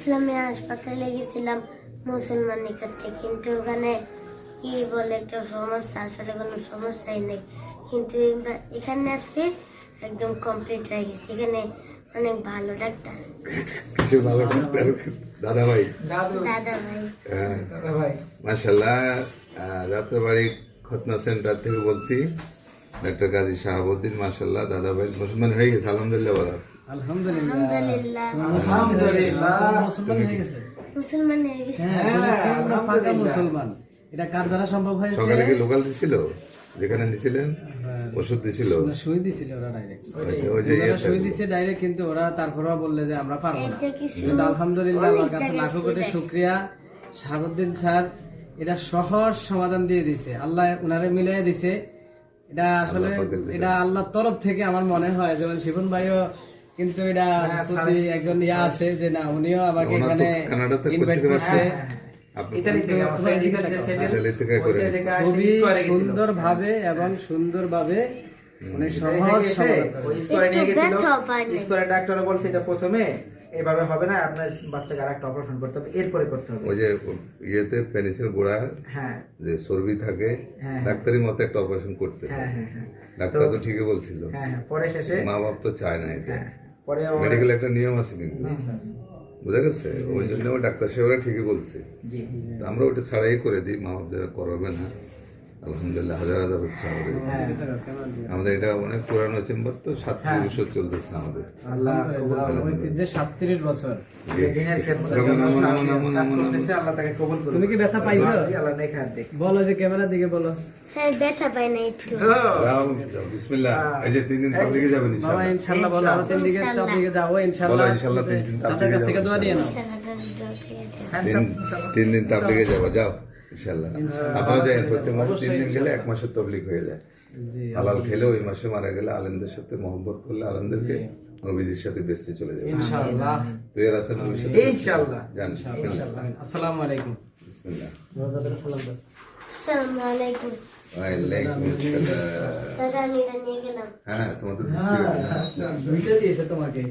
ইসলামী হাসপাতালে গেছিলাম মুসলমান নিকটে কিন্তু ওখানে কি বলে একটা সমস্যা আসলে কোনো সমস্যাই নেই। কিন্তু এখানে আসছি একদম কমপ্লিট হয়ে গেছে। এখানে অনেক ভালো ডাক্তার। কিছু ভালো ডাক্তার। দাদা ভাই দাদু। দাদা ভাই হ্যাঁ। দাদা ভাই মাসাল্লাহ যাত্রাবাড়ি খতনা সেন্টার থেকে বলছি। ডাক্তার কাজী শাহাবুদ্দিন মাসাল্লাহ দাদা ভাই মুসলমান হয়ে গেছে আলহামদুলিল্লাহ বলা আলহামদুলিল্লাহ। আলহামদুলিল্লাহ। আলহামদুলিল্লাহ। মুসলমান হয়ে গেছে? মুসলমান হয়ে গেছে। হ্যাঁ হ্যাঁ, পুরো পাকা আলহামদুলিল্লাহ। মুসলমান। এটা কার দ্বারা সম্ভব হয়েছে? সকালে কি লোকাল দিছিল? যেখানে দিছিলেন ওষুধ দিছিল? ওরা দিছিল ওরা ডাইরেক্ট ওই যে- ওই যে ওরা ইয়েতে- সই দিছে ডাইরেক্ট কিন্তু ওরা তারপরেও বললে যে আমরা পারব না। কিন্তু আলহামদুলিল্লাহ আমার কাছে লাখো কোটি সুবিধা। শুক্রিয়া। শাহাবুদ্দিন স্যার এটা সহজ সমাধান দিয়ে দিছে। আল্লাহ উনারে মিলিয়ে দিছে। এটা আসলে। এটা আল্লাহর তরফ থেকে আমার মনে হয় যেমন শিবন ভাইও কিন্তু এটা হ্যাঁ, প্রতি একজন ইয়া আছে যে না উনিও আমাকে এখানে ইনভাইট করছে। হ্যাঁ, হ্যাঁ, খুবই সুন্দর ভাবে এবং সুন্দর ভাবে মানে ডাক্তাররা বলছে এটা প্রথমে এভাবে হবে না আপনার বাচ্চাকে আরেকটা অপারেশন করতে হবে এরপরে করতে হবে। ওই যে ইয়েতে পেনিসিল গোড়া হ্যাঁ। যে চর্বি থাকে। ডাক্তারি মতো একটা অপারেশন করতে হ্যাঁ হ্যাঁ ডাক্তার তো ঠিকই বলছিল। হ্যাঁ পরে শেষে মা বাপ তো চায় না এটা। পরে মেডিকেল একটা নিয়ম আছে কিন্তু। বুঝা গেছে? ওই জন্য ডাক্তার সাহেবরা ঠিকই বলছে। আমরা ওটা ছাড়াই করে দিই মা বাপ যারা করাবে না। আলহামদুলিল্লাহ হাজার হাজার হচ্ছে আমাদের হ্যাঁ আমাদের এটা অনেক পুরানো চেম্বার তো সাতত্রিশ বছর চলতেছে আমাদের। সাতত্রিশ বছর তুমি কি ব্যথা পাইছো? বলো যে ক্যামেরার দিকে বলো। হ্যাঁ তিন দিন তাবলিগে যাব যাও। ইনশাল্লাহ আপনারা যাই প্রত্যেক মাসে তিন দিন গেলে এক মাসের তবলিগ হয়ে যায়। হালাল খেলে ওই মাসে মারা গেলে আলেমদের সাথে মহব্বত করলে আলেমদেরকে নবীজির সাথে বেসতে চলে যাবে। ইনশাল্লাহ তো এর আছে নবীর সাথে ইনশাআল্লাহ। জান বিসমিল্লাহ আসসালামু আলাইকুম। বিসমিল্লাহ। আসসালামু আলাইকুম। ওয়ালাইকুম আসসালাম। দাদা আমি নিয়ে গেলাম। হ্যাঁ তোমাদের দিচ্ছি দুইটা দিয়েছে তোমাকে।